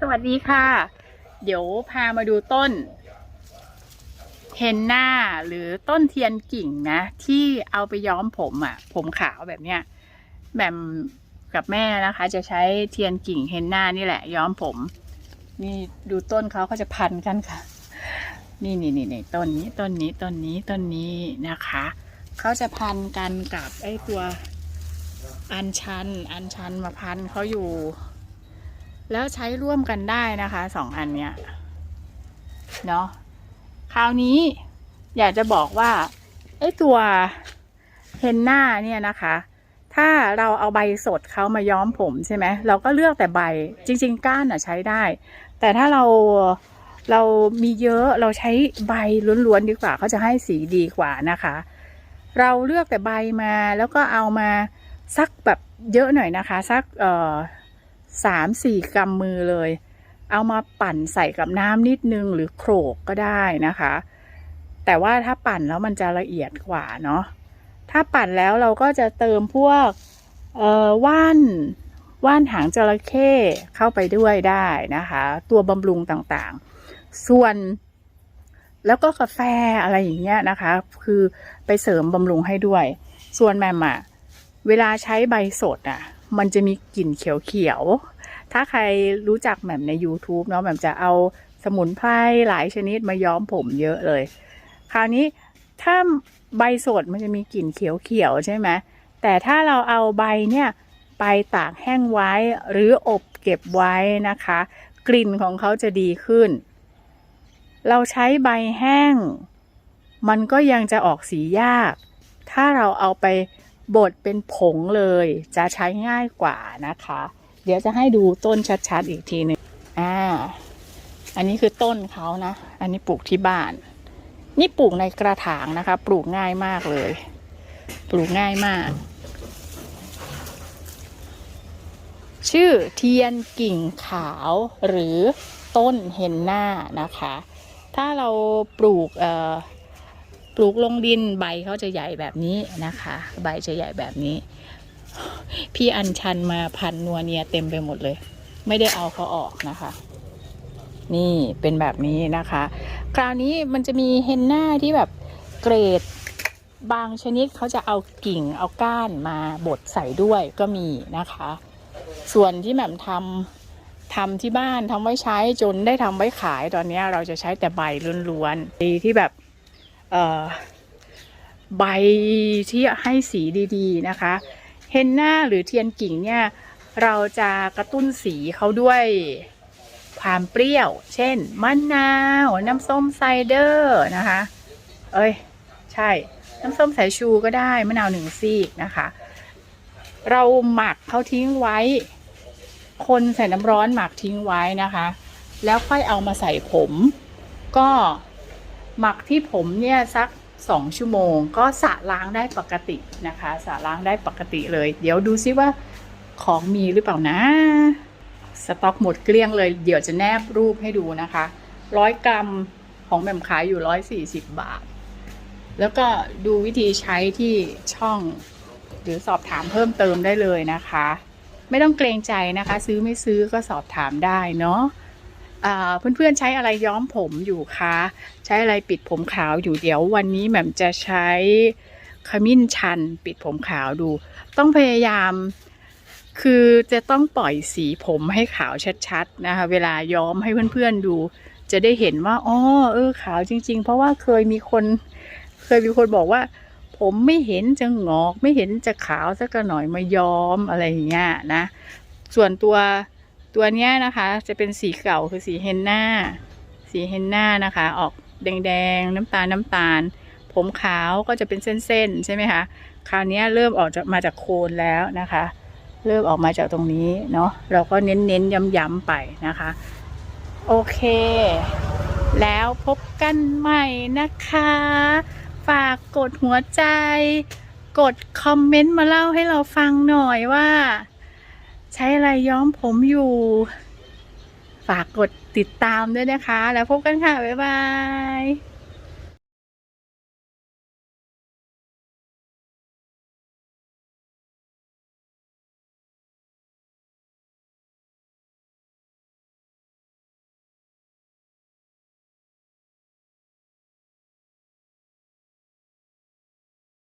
สวัสดีค่ะ เดี๋ยวพามาดูต้นเฮนนาหรือต้นเทียนกิ่งนะ ที่เอาไปย้อมผมอะ่ะ ผมขาวแบบเนี้ยแหม่มกับแม่นะคะ จะใช้เทียนกิ่งเฮนนานี่แหละ ย้อมผม นี่ดูต้นเขาก็จะพันกันค่ะ นี่นี่นี่นี่ต้นนี้ต้นนี้ต้นนี้ต้นนี้นะคะเขาจะพันกันกับไอ้ตัวอัญชัน อัญชันมาพันเขาอยู่ แล้วใช้ร่วมกันได้นะคะสองอันเนี้ยเนาะคราวนี้อยากจะบอกว่าไอ้ตัวเฮนนาเนี่ยนะคะ ถ้าเราเอาใบสดเขามาย้อมผมใช่ไหมเราก็เลือกแต่ใบจริง ๆ ก้านอะใช้ได้ แต่ถ้าเราเรามีเยอะเราใช้ใบล้วนๆดีกว่าเขาจะให้สีดีกว่านะคะ เราเลือกแต่ใบมาแล้วก็เอามาสักแบบเยอะหน่อยนะคะสักเอ่อ สามสี่กำมือเลย เอามาปั่นใส่กับน้ำนิดนึงหรือโขลกก็ได้นะคะ แต่ว่าถ้าปั่นแล้วมันจะละเอียดกว่าเนาะถ้าปั่นแล้วเราก็จะเติมพวกเอ่อว่านว่านหางจระเข้เข้าไปด้วยได้นะคะ ตัวบำรุงต่างๆ ส่วนแล้วก็กาแฟอะไรอย่างเงี้ยนะคะ คือไปเสริมบำรุงให้ด้วย ส่วนแมมอะเวลาใช้ใบสดอะ มันจะมีกลิ่นเขียวๆ ถ้าใครรู้จักแหม่มใน YouTube เนาะแหม่มจะเอาสมุนไพรหลายชนิดมาย้อมผมเยอะเลย คราวนี้ถ้าใบสดมันจะมีกลิ่นเขียวๆ ใช่ไหมแต่ถ้าเราเอาใบเนี่ยไปตากแห้งไว้หรืออบเก็บไว้นะคะ กลิ่นของเขาจะดีขึ้น เราใช้ใบแห้ง มันก็ยังจะออกสียาก ถ้าเราเอาไป บดเป็นผงเลยจะใช้ง่ายกว่านะคะ เดี๋ยวจะให้ดูต้นชัดๆอีกทีหนึ่งอ่า อันนี้คือต้นเขานะ อันนี้ปลูกที่บ้าน นี่ปลูกในกระถางนะคะ ปลูกง่ายมากเลย ปลูกง่ายมาก ชื่อเทียนกิ่งขาวหรือต้นเฮนนานะคะ ถ้าเราปลูกเอ่อ ปลูกลงดินใบเขาจะใหญ่แบบนี้นะคะ ใบจะใหญ่แบบนี้ พี่อัญชันมาพันนัวเนียเต็มไปหมดเลย ไม่ได้เอาเขาออกนะคะ นี่เป็นแบบนี้นะคะ คราวนี้มันจะมีเฮนนาที่แบบเกรดบางชนิดเขาจะเอากิ่งเอาก้านมาบดใส่ด้วยก็มีนะคะ ส่วนที่แหม่มทำทำที่บ้านทำไว้ใช้จนได้ทำไว้ขายตอนนี้เราจะใช้แต่ใบล้วนๆดีที่แบบ ใบที่ให้สีดีๆนะคะ เฮนนาหรือเทียนกิ่งเนี่ย เราจะกระตุ้นสีเขาด้วยความเปรี้ยว เช่น มะนาว น้ำส้มไซเดอร์นะคะ เอ้ย ใช่ น้ำส้มสายชูก็ได้ มะนาวหนึ่งซีกนะคะ เราหมักเขาทิ้งไว้ คนใส่น้ำร้อนหมักทิ้งไว้นะคะ แล้วค่อยเอามาใส่ผม ก็ หมักที่ผมเนี่ยสักสองชั่วโมง ก็สระล้างได้ปกตินะคะสระล้างได้ปกติเลย เดี๋ยวดูซิว่าของมีหรือเปล่านะ สต็อกหมดเกลี้ยงเลย เดี๋ยวจะแนบรูปให้ดูนะคะร้อยกรัมของแหม่มขายอยู่ร้อยสี่สิบบาท แล้วก็ดูวิธีใช้ที่ช่อง หรือสอบถามเพิ่มเติมได้เลยนะคะ ไม่ต้องเกรงใจนะคะ ซื้อไม่ซื้อก็สอบถามได้เนาะ เพื่อนๆใช้อะไรย้อมผมอยู่คะ ใช้อะไรปิดผมขาวอยู่เดี๋ยววันนี้แหม่มจะใช้ขมิ้นชันปิดผมขาวดู ต้องพยายามคือจะต้องปล่อยสีผมให้ขาวชัดๆนะคะ เวลาย้อมให้เพื่อนๆดู จะได้เห็นว่าอ๋อเออขาวจริง ๆ เพราะว่าเคยมีคน เคยมีคนบอกว่า ผมไม่เห็นจะงอก ไม่เห็นจะขาวสักหน่อยมาย้อมอะไรอย่างเงี้ยนะ ส่วนตัว ตัวเนี้ยนะคะจะเป็นสีเก่าคือสีเฮนนาสีเฮนนานะคะ ออกแดงๆ น้ำตาลน้ำตาล ผมขาวก็จะเป็นเส้นๆ ใช่ไหมคะคราวนี้เริ่มออกจากมาจากโคนแล้วนะคะ เริ่มออกมาจากตรงนี้เนาะเราก็เน้นๆย้ำๆไปนะคะ โอเค แล้วพบกันใหม่นะคะ ฝากกดหัวใจ กดคอมเมนต์มาเล่าให้เราฟังหน่อยว่า ใช้อะไรย้อมผมอยู่ ฝากกดติดตามด้วยนะคะ แล้วพบกันค่ะ บ๊ายบาย